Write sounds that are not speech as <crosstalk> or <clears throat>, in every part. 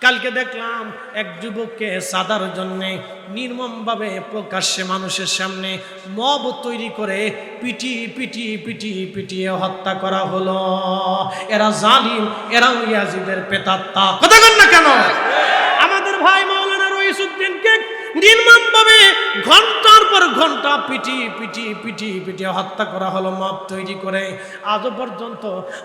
কালকে দেখলাম এক যুবককে সাদার জন্য নির্মমভাবে প্রকাশ্যে মানুষের সামনে মব তৈরি করে পিটি পিটি পিটি পিটিয়ে হত্যা করা হলো। এরা জালিম এরাও ইয়াজিদের পেতাত্তা কথা বল না কেন? আমাদের ভাই মাওলানা রইসুদ্দিনকে নির্মম ঘণ্টা পিটি পিটি পিটি পিটিয়ে হত্যা করা হলো, মাপ তৈরি করে। আজও পর্যন্ত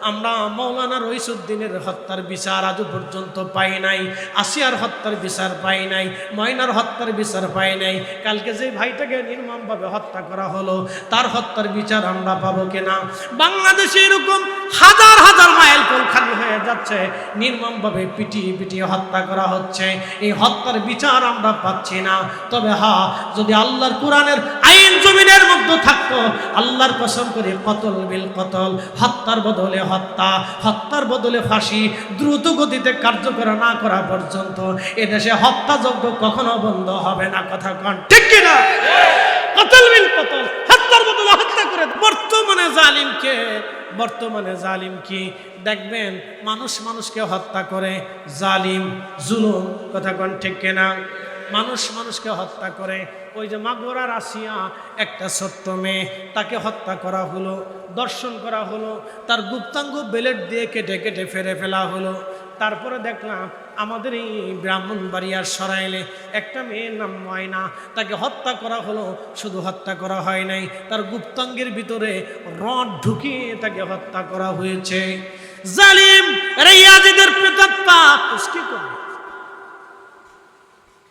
আমরা মৌলানা রইসুদ্দিনের হত্যার বিচার আজও পর্যন্ত পাই নাই, আসিয়ার হত্যার বিচার পাই নাই, ময়নার হত্যার বিচার পাই নাই। কালকে যে ভাইটাকে নির্মমভাবে হত্যা করা হলো, তার হত্যার বিচার আমরা পাবো কিনা? বাংলাদেশে এরকম হাজার হাজার মাইল কোল খালি হয়ে যাচ্ছে, নির্মমভাবে পিটিয়ে পিটিয়ে হত্যা করা হচ্ছে। এই হত্যার বিচার আমরা পাচ্ছি না। তবে হা, যদি আল্লাহর কোরআনের আইন জমিনের মধ্যে থাকতো। আল্লাহর কসম করে কতল বিল কতল, হত্যার বদলে হত্যা, হত্যার বদলে ফাঁসি, দ্রুত গতিতে কার্যকর না করা পর্যন্ত এদেশে হত্যাযজ্ঞ কখনো বন্ধ হবে না। কথা কন, ঠিক কিনা কতল বিল কতল, হত্যার বদলে হত্যা করে বর্তমানে জালিমকে বর্তমানে জালিম কি? দেখবেন মানুষ মানুষকে হত্যা করে, জালিম, জুলুম। কথা কন, ঠিক কিনা মানুষ মানুষকে হত্যা করে ওই যে মাগোরার রাশিয়া, একটা ছোট্ট মেয়ে, তাকে হত্যা করা হলো, দর্শন করা হলো, তার গুপ্তাঙ্গ বেলেট দিয়ে কেটে কেটে ফেরে ফেলা হলো। তারপরে দেখলাম, আমাদের এই ব্রাহ্মণবাড়িয়ার সরাইলে একটা মেয়ের নাম ময়না, তাকে হত্যা করা হলো, শুধু হত্যা করা হয় নাই, তার গুপ্তাঙ্গের ভিতরে রড ঢুকিয়ে তাকে হত্যা করা হয়েছে। জালিম রেয়াজিদের প্রেতাত্মা কি করবে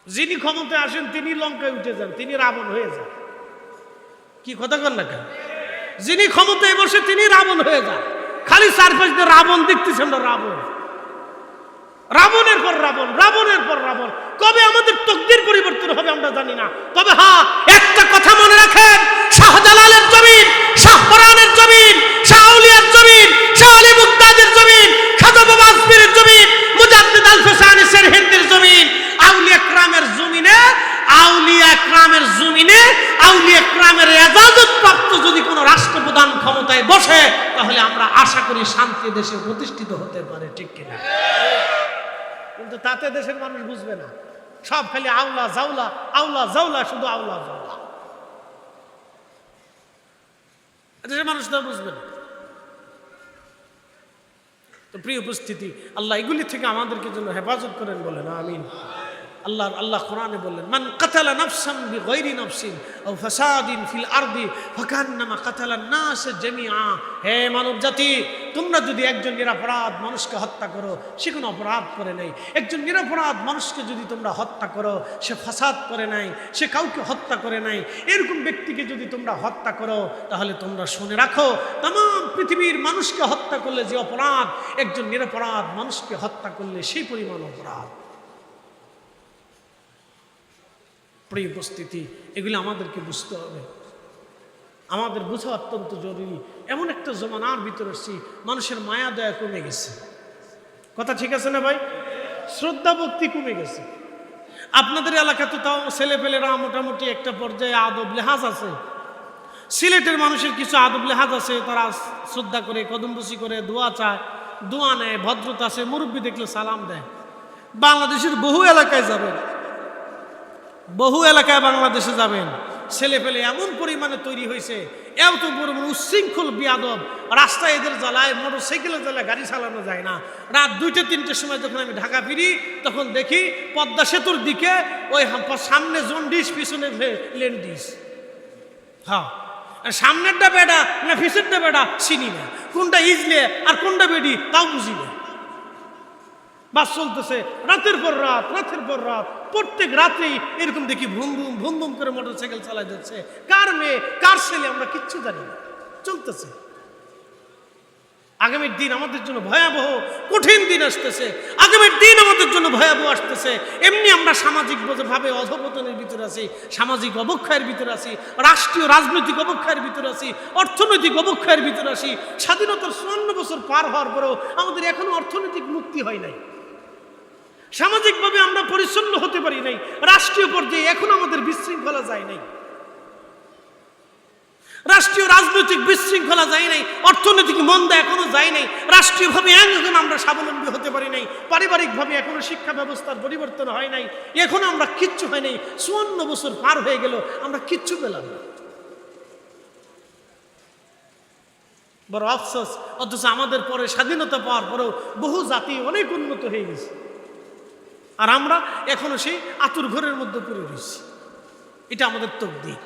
যিনি ক্ষমতায় আসেন, তিনি লঙ্কায় উঠে যান, তিনি রাবণ হয়ে যান। কি কথা কর না যিনি ক্ষমতায় বসে, তিনি রাবণ হয়ে যান। খালি চারপাশ দিয়ে রাবণ দেখতেছেন না, রাবণ। রাবণের পর রাবণ, রাবণের পর রাবণ। কবে আমাদের তকদির পরিবর্তন হবে আমরা জানি না। তবে হ্যাঁ একটা কথা মনে রাখেন শাহজালালের জমিন শাহপরানের জমিন শাহউলিয়ার জমিন শাহ আলী মুক্তাদের জমিন খাজা বাবা আসমিরের জমিন মুজাদ্দিদ আল ফেসানি শের হিন্দের জমিন আউলিয়া ক্রামের জমিনে আউলিয়া ক্রামের জমিনে আউলিয়া ক্রামের এজাজত প্রাপ্ত যদি কোনো রাষ্ট্রপ্রধান ক্ষমতায় বসে, তাহলে আমরা আশা করি শান্তি দেশে প্রতিষ্ঠিত হতে পারে, ঠিক কিনা? কিন্তু তাতে দেশের মানুষ বুঝবে না। সব খালি আউলা জাউলা আউলা জাউলা শুধু আউলা জাউলা দেশের মানুষ তো বুঝবে না। তো প্রিয় উপস্থিতি, আল্লাহ এগুলি থেকে আমাদেরকে জন্য হেফাজত করেন বলেন, আমিন। আল্লাহ আল্লাহ কোরআনে বললেন, মান কাতালা নাফসাম বি গৈরি নাফসিন আও ফাসাদিন ফিল আরদি ফাকান্নামা কাতালা নাস জামিআ। হে মানব জাতি তোমরা যদি একজন নিরাপরাধ মানুষকে হত্যা করো, সে কোনো অপরাধ করে নাই। একজন নিরাপরাধ মানুষকে যদি তোমরা হত্যা করো, সে ফাসাদ করে নাই, সে কাউকে হত্যা করে নাই। এরকম ব্যক্তিকে যদি তোমরা হত্যা করো, তাহলে তোমরা শুনে রাখো তাম পৃথিবীর মানুষকে হত্যা করলে যে অপরাধ, একজন নিরাপরাধ মানুষকে হত্যা করলে সেই পরিমাণ অপরাধ। প্রিয় উপস্থিতি, এগুলি আমাদেরকে বুঝতে হবে। আমাদের বোঝা অত্যন্ত জরুরি। এমন একটা জমানার ভিতরে এসছি, মানুষের মায়া, দয়া কমে গেছে। কথা ঠিক আছে না ভাই? শ্রদ্ধা, ভক্তি কমে গেছে। আপনাদের এলাকাতে তাও ছেলেপেলেরা মোটামুটি একটা পর্যায়ে আদব লেহাজ আছে। সিলেটের মানুষের কিছু আদব লেহাজ আছে, তারা শ্রদ্ধা করে, কদমবসি করে, দোয়া চায়, দোয়া নেয়, ভদ্রতা আছে, মুরব্বী দেখলে সালাম দেয়। বাংলাদেশের বহু এলাকায় যাবেন। বহু এলাকায় বাংলাদেশে যাবেন। ছেলে পেলে এমন পরিমাণে তৈরি হয়েছে, এত পরিমাণ উচ্ছৃঙ্খল বিয়াদব। রাস্তায় এদের জ্বালায় মোটর সাইকেলের জ্বালায়, গাড়ি চালানো যায় না। রাত দুইটা, তিনটের সময় যখন আমি ঢাকা ফিরি, তখন দেখি পদ্মা সেতুর দিকে ওই সামনে জন্ডিস, পিছনে লেন্ডিস। হ্যাঁ। সামনেরটা বেডা না পিছনেরটা বেডা চিনি না। কোনটা ইজলে আর কোনটা বেডি তাও বুঝি না। বাস চলতেছে, রাতের পর রাত, রাতের পর রাত। প্রত্যেক রাতেই এরকম দেখি ভুম ভুম ভুম ভুম করে মোটর সাইকেল চালাই যাচ্ছে। কার মেয়ে, কার ছেলে আমরা কিচ্ছু জানি না। চলতেছে। আগামীর দিন আমাদের জন্য ভয়াবহ, কঠিন দিন আসতেছে। আগামীর দিন আমাদের জন্য ভয়াবহ আসতেছে। এমনি আমরা সামাজিক ভাবে অধপতনের ভিতরে আছি, সামাজিক অবক্ষয়ের ভিতরে আছি, রাষ্ট্রীয় রাজনৈতিক অবক্ষয়ের ভিতরে আছি, অর্থনৈতিক অবক্ষয়ের ভিতরে আছি। স্বাধীনতার চুয়ান্ন বছর পার হওয়ার পরেও আমাদের এখনও অর্থনৈতিক মুক্তি হয় নাই। সামাজিকভাবে আমরা পরিচ্ছন্ন হতে পারি নাই, রাষ্ট্রীয় পর্যায়ে এখন আমাদের বিশৃঙ্খলা যায় নাই। রাষ্ট্রীয় রাজনৈতিক বিশৃঙ্খলা যায় নাই, অর্থনৈতিক মন্দা এখনও যায় নাই, রাষ্ট্রীয়ভাবে এখন আমরা স্বাবলম্বী হতে পারি নাই, পারিবারিকভাবে এখনও শিক্ষা ব্যবস্থার পরিবর্তন হয় নাই, এখনও আমরা কিচ্ছু হয় নাই, চুয়ান্ন বছর পার হয়ে গেল, আমরা কিচ্ছু পেলাম না। বড় আফসোস, অথচ আমাদের পরে স্বাধীনতা পাওয়ার পরেও বহু জাতি অনেক উন্নত হয়ে গেছে। আর আমরা এখনও সেই আতুর ঘরের মধ্যে পড়ে রয়েছি। এটা আমাদের তকদির।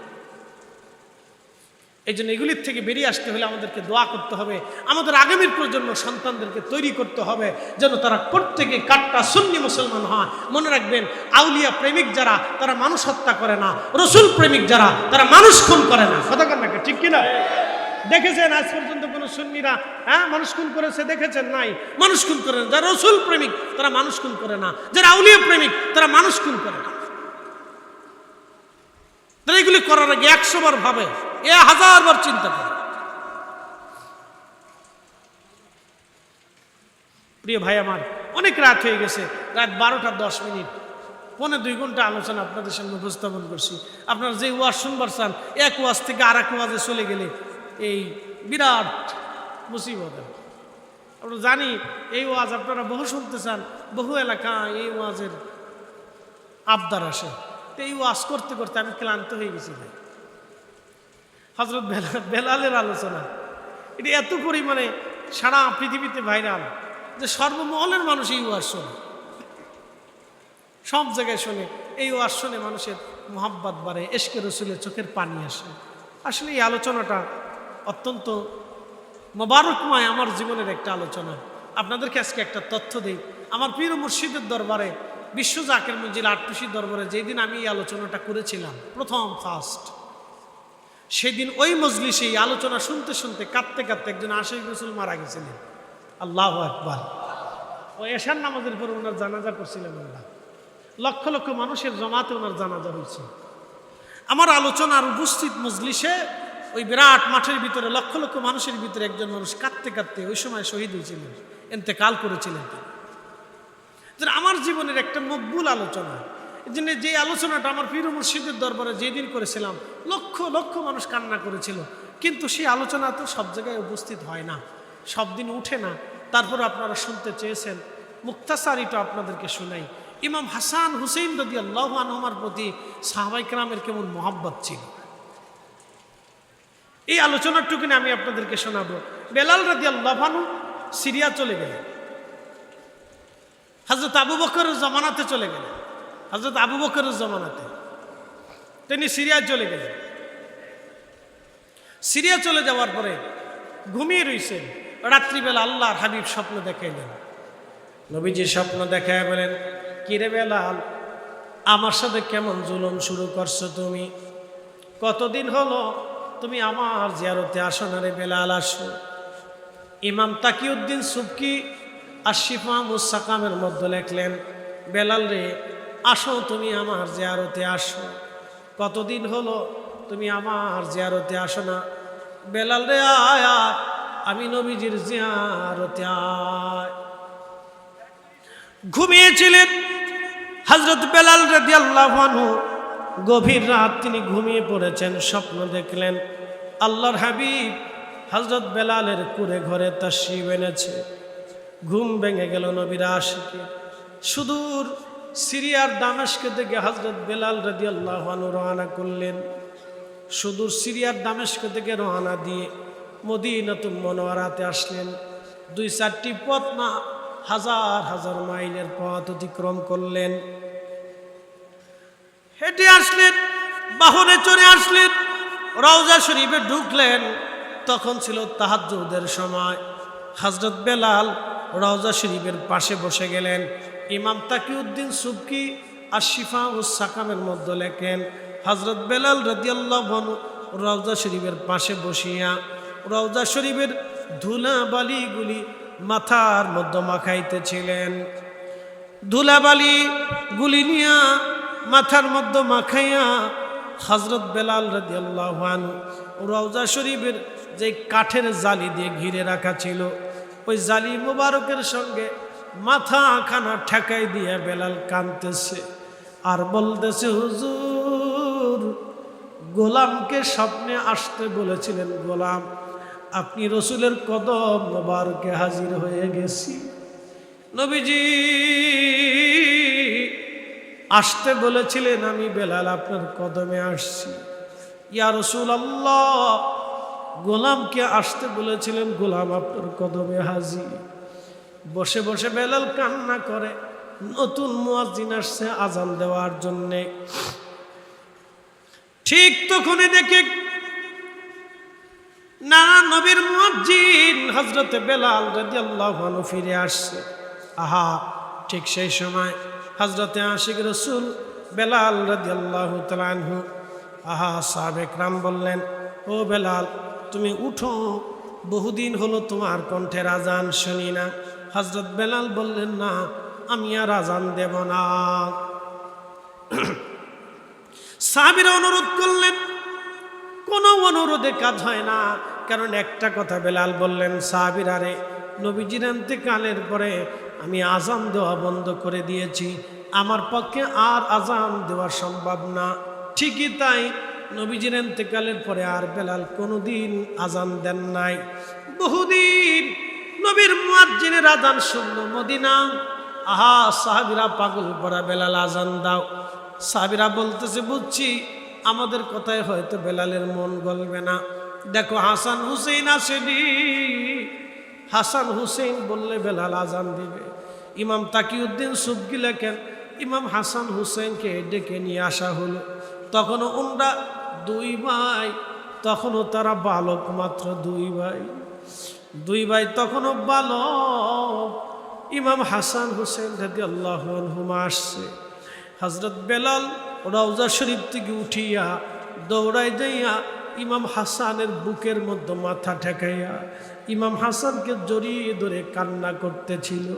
এই জন্য এগুলির থেকে বেরিয়ে আসতে হলে আমাদেরকে দোয়া করতে হবে। আমাদের আগামীর প্রজন্ম সন্তানদেরকে তৈরি করতে হবে যেন তারা প্রত্যেকে কাট্টা সুন্নি মুসলমান হয়। মনে রাখবেন, আউলিয়া প্রেমিক যারা, তারা মানুষ হত্যা করে না। রসুল প্রেমিক যারা, তারা মানুষ খুন করে না। কথা কর নাকি ঠিক কিনা? দেখেছেন আজ পর্যন্ত কোনো সুন্নিরা হ্যাঁ মানুষ খুন করেছে দেখেছেন? নাই। মানুষ খুন করে না। যারা রসুল প্রেমিক, তারা মানুষ খুন করে না। যারা আউলিয়া প্রেমিক, তারা মানুষ খুন করে না। তারা এগুলি করার আগে একশো বার ভাবে, এ হাজার বার চিন্তা করে। প্রিয় ভাই আমার, অনেক রাত হয়ে গেছে, রাত বারোটা দশ মিনিট। পনেরো দুই ঘণ্টা আলোচনা আপনাদের সামনে উপস্থাপন করছি। আপনারা যে ওয়াজ শুনবার চান, এক ওয়াজ থেকে আর এক ওয়াজে চলে গেলে এই বিরাট মুসিবত। আমরা জানি এই ওয়াজ আপনারা বহু শুনতে চান বহু এলাকা এই ওয়াজের আবদার আসে। তো এই ওয়াজ করতে করতে আমি ক্লান্ত হয়ে গেছি ভাই। হজরত বেলাল বেলালের আলোচনা। এটা এত পরিমাণে সারা পৃথিবীতে ভাইরাল যে সর্বমহলের মানুষ এই ওয়াজ শোনে। সব জায়গায় শোনে। এই ওয়াজ শুনে মানুষের মোহাব্বত বাড়ে এসকে রসুলের চোখের পানি আসে। আসলে এই আলোচনাটা অত্যন্ত মোবারকময় আমার জীবনের একটা আলোচনা। আপনাদেরকে আজকে একটা তথ্য দিই। আমার প্রিয় মুর্শিদের দরবারে, বিশ্ব জাকের মঞ্জিল আটটুসির দরবারে যেদিন আমি এই আলোচনাটা করেছিলাম, প্রথম ফার্স্ট সেদিন ওই মজলিসে এই আলোচনা শুনতে শুনতে কাঁদতে কাঁদতে একজন আশিক রসুল মারা গেছিলেন। আল্লাহ আকবার। ও এশার নামাজের পর ওনার জানাজা করছিলেন ওনারা লক্ষ লক্ষ মানুষের জমাতে ওনার জানাজা হয়েছে। আমার আলোচনার উপস্থিত মজলিসে ওই বিরাট মাঠের ভিতরে, লক্ষ লক্ষ মানুষের ভিতরে একজন মানুষ কাঁদতে কাঁদতে ওই সময় শহীদ হয়েছিলেন এতেকাল করেছিলেন তিনি। আমার জীবনের একটা মকবুল আলোচনা জন্য যে আলোচনাটা আমার পীর মুর্শিদের দরবারে যেদিন করেছিলাম, লক্ষ লক্ষ মানুষ কান্না করেছিল, কিন্তু সেই আলোচনা তো সব জায়গায় উপস্থিত হয় না, সব দিন উঠে না। তারপর আপনারা শুনতে চেয়েছেন, মুক্তাসারিটা আপনাদেরকে শোনাই। ইমাম হাসান হুসেইন রদি আল্লাহ আনহমার প্রতি সাহাবাই কেরামের কেমন মহাব্বত ছিল। এই আলোচনাটুকুনি আমি আপনাদেরকে শোনাবো। বেলাল রাদি আল্লাহানু সিরিয়া চলে গেলেন। হজরত আবু বকরের জমানাতে চলে গেলেন। হজরত আবু বকরের জমানাতে। তিনি সিরিয়ায় চলে গেলেন। সিরিয়া চলে যাওয়ার পরে ঘুমিয়ে রইছেন। রাত্রিবেলা আল্লাহর হাবিব স্বপ্ন দেখাইলেন। নবীজি স্বপ্ন দেখায় বলেন কিরে বেলাল, আমার সাথে কেমন জুলুম শুরু করছ তুমি? কতদিন হলো তুমি আমার জিয়ারতে আসো না রে বেলাল, আসো। ইমাম তাকিউদ্দিন সুবকি আর শিফা মুসাকামের মধ্যে লেখলেন, বেলাল রে, আসো তুমি আমার জিয়ারতে আসো। কতদিন হলো তুমি আমার জিয়ারতে আসো না? বেলাল রে, আয় আমি নবীজির জিয়ারতে আয়। ঘুমিয়েছিলেন হজরত বেলাল রেদি আল্লাহানু গভীর রাত তিনি ঘুমিয়ে পড়েছেন, স্বপ্ন দেখলেন, আল্লাহর হাবিব হজরত বেলালের কুড়ে ঘরে তার শিব এনেছে। ঘুম ভেঙে গেল নবীরা আশিকে। সুদূর সিরিয়ার দামেশকে থেকে হজরত বেলাল রেদি আল্লাহানু রওনা করলেন। সুদূর সিরিয়ার দামেশক থেকে রওনা দিয়ে মদিনাতুল মনোয়ারাতে আসলেন। দুই চারটি পথ না, হাজার হাজার মাইলের পথ অতিক্রম করলেন। হেঁটে আসলেন, বাহনে চড়ে আসলেন, রওজা শরীফে ঢুকলেন। তখন ছিল তাহাজ্জুদের সময়। হজরত বেলাল রওজা শরীফের পাশে বসে গেলেন। ইমাম তাকিউদ্দিন সুবকি আর শিফা ও সাকামের মধ্যে লেখেন হজরত বেলাল রদিয়াল্লাহ বনু রওজা শরীফের পাশে বসিয়া রওজা শরীফের ধুলা বালিগুলি মাথার মধ্যে মাখাইতেছিলেন। ধুলাবালি গুলি নিয়া মাথার মধ্যে মাখাইয়া হজরত বেলাল রাদিয়াল্লাহান রওজা শরীফের যে কাঠের জালি দিয়ে ঘিরে রাখা ছিল, ওই জালি মুবারকের সঙ্গে মাথা খানা ঠেকাই দিয়ে বেলাল কানতেছে আর বলতেছে, হুজুর, গোলামকে স্বপ্নে আসতে বলেছিলেন গোলাম, আপনি রসুলের কদম মোবারকে হাজির হয়ে গেছি। নবীজি আসতে বলেছিলেন, আমি বেলাল আপনার কদমে আসছি। ইয়া রসুল আল্লাহ গোলামকে আসতে বলেছিলেন, গোলাম আপনার কদমে হাজি বসে বসে বেলাল কান্না করে, নতুন মুয়াজ্জিন আসছে আজান দেওয়ার জন্যে। ঠিক তখনই দেখে না নবীর মুয়াজ্জিন হজরতে বেলাল রাদিয়াল্লাহু আনহু ফিরে আসছে। আহা, ঠিক সেই সময় হজরতে আশিক রসুল বেলাল রাদিয়াল্লাহু তাআলা আনহু, আহা সাবেক রাম বললেন, ও বেলাল, তুমি উঠো। বহুদিন হলো তোমার কণ্ঠের আজান শুনি না। হজরত বেলাল বললেন, না, আমি আর আজান দেব না। <clears throat> সাহাবিরা অনুরোধ করলেন, কোনো অনুরোধে কাজ হয় না। কারণ একটা কথা বেলাল বললেন, সাহাবিরা রে, নবীজির কালের পরে আমি আজান দেওয়া বন্ধ করে দিয়েছি। আমার পক্ষে আর আজান দেওয়া সম্ভব না। ঠিকই তাই, নবীজির কালের পরে আর বেলাল কোনোদিন আজান দেন নাই। বহুদিন নবীর মুয়াজ্জিনের আজান শুনল মদিনা। আহা, সাহাবিরা পাগল পরা বেলাল, আজান দাও। সাহাবিরা বলতেছে, বুঝছি, আমাদের কথায় হয়তো বেলালের মন গলবে না। দেখো হাসান হুসেন আসেনি হাসান হুসেন বললে বেলাল আজান দিবে। ইমাম তাকিউদ্দিন সুবকি লেখেন, ইমাম হাসান হুসেনকে ডেকে নিয়ে আসা হলো। তখনও ওনরা দুই ভাই, তখনও তারা বালক মাত্র দুই ভাই। দুই ভাই তখনও বালক। ইমাম হাসান হুসেন যদি আল্লাহ হুমা আসছে। হজরত বেলাল রওজা শরীফ থেকে উঠিয়া দৌড়াই যাইয়া ইমাম হাসানের বুকের মধ্যে মাথা ঠেকাইয়া ইমাম হাসানকে জড়িয়ে ধরে কান্না করতেছিল।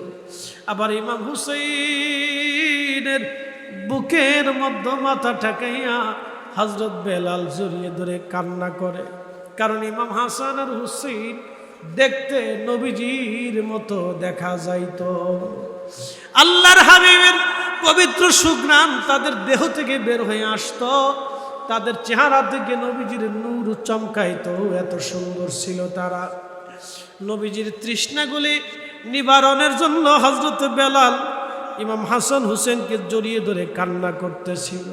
আবার ইমাম হুসেনের বুকের মধ্যে মাথা ঠেকাইয়া হজরত বেলাল জড়িয়ে ধরে কান্না করে। কারণ ইমাম হাসান আর হুসেন দেখতে নবীজির মতো দেখা যাইত। আল্লাহর হাবিবের পবিত্র সুগ্রাম তাদের দেহ থেকে বের হয়ে আসতো। তাদের চেহারা থেকে নবীজির নূর চমকাইতো। এত সুন্দর ছিল তারা। নবীজির তৃষ্ণাগুলি নিবারণের জন্য হজরত বেলাল ইমাম হাসান হুসেনকে জড়িয়ে ধরে কান্না করতেছিল।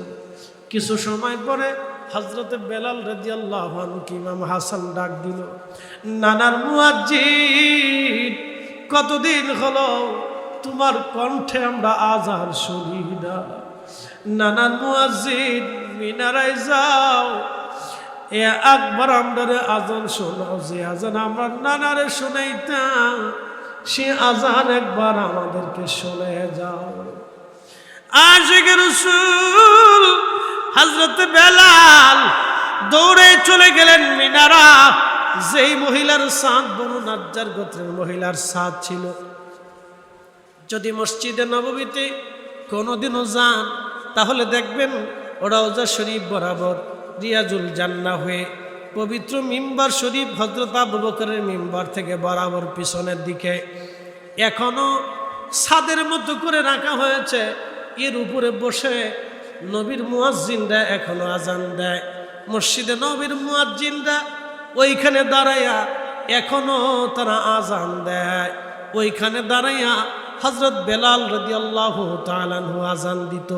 কিছু সময় পরে হজরতে বেলাল রাজি আল্লাহ ইমাম হাসান ডাক দিল, নানার মুয়াজ্জিন, কতদিন হলো তোমার কণ্ঠে আমরা আজান শুনি না। নানান মুয়াজ্জিন, মিনারায় যাও এ একবার আমরা আজান শোনাও যে আজান আমরা নানারে শোনাইতাম সে আজান একবার আমাদেরকে শুনে যাও। আশিক রসুল হজরত বেলাল দৌড়ে চলে গেলেন মিনারা। যেই মহিলার সাঁত বনু নাজ্জার গোত্রের মহিলার সাঁত ছিল। যদি মসজিদে নবমীতে কোনোদিনও যান, তাহলে দেখবেন ওরাওজা শরীফ বরাবর রিয়াজুল জান্না হয়ে পবিত্র মিম্বার শরীফ ভদ্রতা আবু বকরের মিম্বার থেকে বরাবর পিছনের দিকে এখনও ছাদের মতো করে রাখা হয়েছে। এর উপরে বসে নবীর মুয়াজ্জিনরা এখনও আজান দেয়। মসজিদে নবীর মুয়াজ্জিনরা ওইখানে দাঁড়াইয়া এখনও তারা আজান দেয়। ওইখানে দাঁড়াইয়া হজরত বেলাল রদি আল্লাহ তালানহু আজান দিত।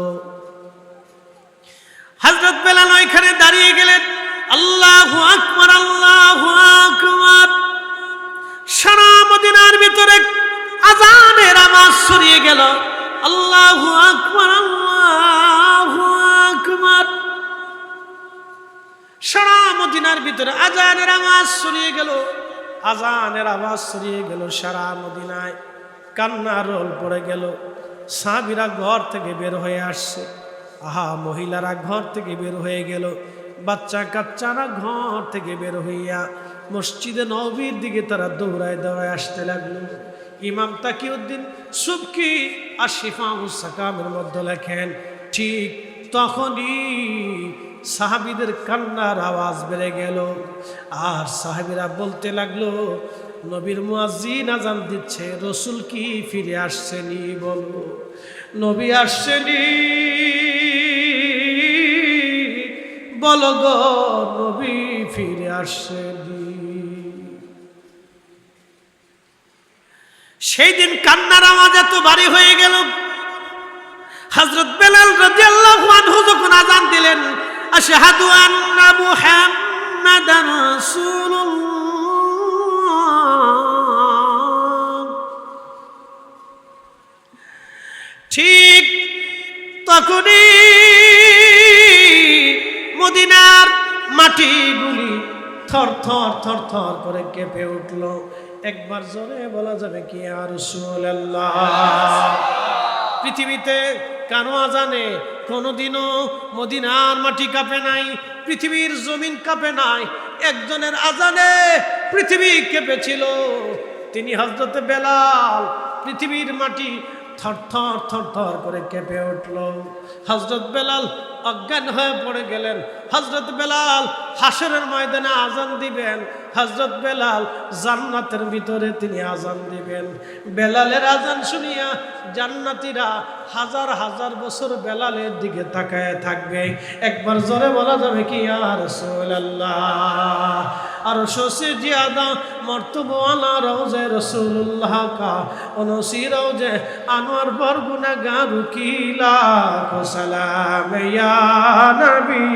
হজরত বেলাল ওইখানে দাঁড়িয়ে গেলেন। আল্লাহ আকবর আল্লাহ আকবর। সারা মদিনার ভিতরে আজানের আওয়াজ ছড়িয়ে গেল। আল্লাহ আকবর আল্লাহ আকবর। সারা মদিনার ভিতরে আজানের আওয়াজ ছড়িয়ে গেল। আজানের আওয়াজ ছড়িয়ে গেল সারা মদিনায়। কান্না রোল পড়ে গেল। সাহাবিরা ঘর থেকে বের হয়ে আসছে। আহা, মহিলারা ঘর থেকে বের হয়ে গেল। বাচ্চা কাচ্চারা ঘর থেকে বের হইয়া মসজিদে নবীর দিকে তারা দৌড়ায় দৌড়ায় আসতে লাগল। ইমাম তাকিউদ্দিন সুবকি আর শিফাউসাকামের মধ্যে লেখেন, ঠিক তখনই সাহাবিদের কান্নার আওয়াজ বেড়ে গেল। আর সাহাবিরা বলতে লাগল, নবীর মুয়াজ্জিন আজান দিচ্ছে, রসুল কি ফিরে আসছেনি বলো। নবী আসছেনি বলো গো ফিরে আসছে সেই দিন কান্নার আওয়াজ এত ভারী হয়ে গেল। হযরত বেলাল রাদিয়াল্লাহু আনহু যখন আযান দিলেন, আশহাদু আন্না মুহাম্মাদান রাসূলুল্লাহ। ঠিক তখনই মাটিগুলি থর থর থর থর করে কেঁপে উঠল। একবার জোরে বলা যাবে কি আর পৃথিবীতে কানো আজানে কোনোদিনও মদিনার মাটি কাঁপে নাই, পৃথিবীর জমিন কাঁপে নাই। একজনের আজানে পৃথিবী কেঁপেছিল তিনি হজরতে বেলাল, পৃথিবীর মাটি থর থর থর থর করে কেঁপে উঠল। হজরত বেলাল অজ্ঞান হয়ে পড়ে গেলেন। হজরত বেলাল হাসরের ময়দানে আজান দিবেন। হজরত বেলাল জান্নাতের ভিতরে তিনি আজান দিবেন। বেলালের আজান শুনিয়া জান্নাতীরা হাজার হাজার বছর বেলালের দিকে তাকায় থাকবে। একবার জোরে বলা যাবে কি আর আর শশী জিয়াদা মর্তবালা রওজে রসুল্লাহ কা, অনসি রওজে আনোয়ার বরগুনা গা রুকিলা সালাম ইয়া নবী।